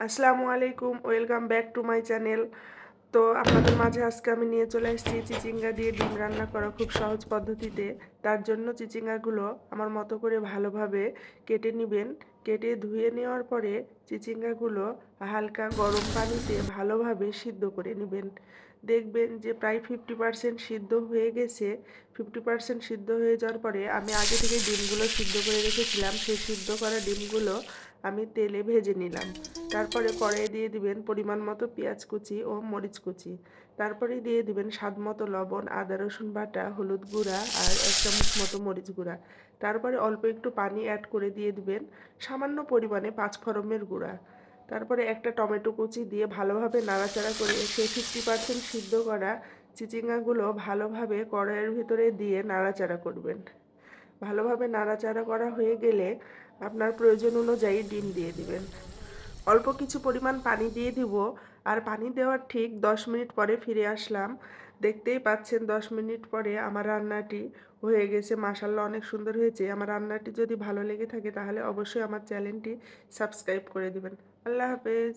আসসালামু আলাইকুম, welcome back to my channel. তো আপনাদের মাঝে আজকে আমি নিয়ে চলে এসেছি চিচিঙ্গা দিয়ে ডিম রান্না করা খুব সহজ পদ্ধতিতে। তার জন্য চিচিঙ্গাগুলো আমার মতো করে ভালোভাবে কেটে নেবেন। কেটে ধুয়ে নেওয়ার পরে চিচিঙ্গাগুলো হালকা গরম পানিতে ভালোভাবে সিদ্ধ করে নেবেন। দেখবেন যে প্রায় ফিফটি পার্সেন্ট সিদ্ধ হয়ে গেছে। ফিফটি পার্সেন্ট সিদ্ধ হয়ে যাওয়ার পরে আমি আগে থেকে ডিমগুলো সিদ্ধ করে রেখেছিলাম। সেই সিদ্ধ করা ডিমগুলো আমি তেলে ভেজে নিলাম। তারপরে কড়াই দিয়ে দিবেন পরিমাণ মতো পেঁয়াজ কুচি ও মরিচ কুচি। তারপরে দিয়ে দিবেন স্বাদ মতো লবণ, আদা, রসুন বাটা, হলুদ গুঁড়া আর এক চামচ মতো মরিচ গুঁড়া। তারপরে অল্প একটু পানি অ্যাড করে দিয়ে দিবেন সামান্য পরিমাণে পাঁচফোড়নের গুঁড়া। তারপরে একটা টমেটো কুচি দিয়ে ভালোভাবে নাড়াচাড়া করে সেই ফিফটি পার্সেন্ট সিদ্ধ করা চিচিঙ্গাগুলো ভালোভাবে কড়াইয়ের ভিতরে দিয়ে নাড়াচাড়া করবেন। ভালোভাবে নাড়াচাড়া করা হয়ে গেলে আপনার প্রয়োজন অনুযায়ী ডিম দিয়ে দিবেন। অল্প কিছু পরিমাণ পানি দিয়ে দিব আর পানি দেওয়ার ঠিক দশ মিনিট পরে ফিরে আসলাম। দেখতেই পাচ্ছেন দশ মিনিট পরে আমার রান্নাটি হয়ে গেছে। মাসাল্লাহ অনেক সুন্দর হয়েছে। আমার রান্নাটি যদি ভালো লেগে থাকে তাহলে অবশ্যই আমার চ্যানেলটি সাবস্ক্রাইব করে দিবেন। আল্লাহ হাফেজ।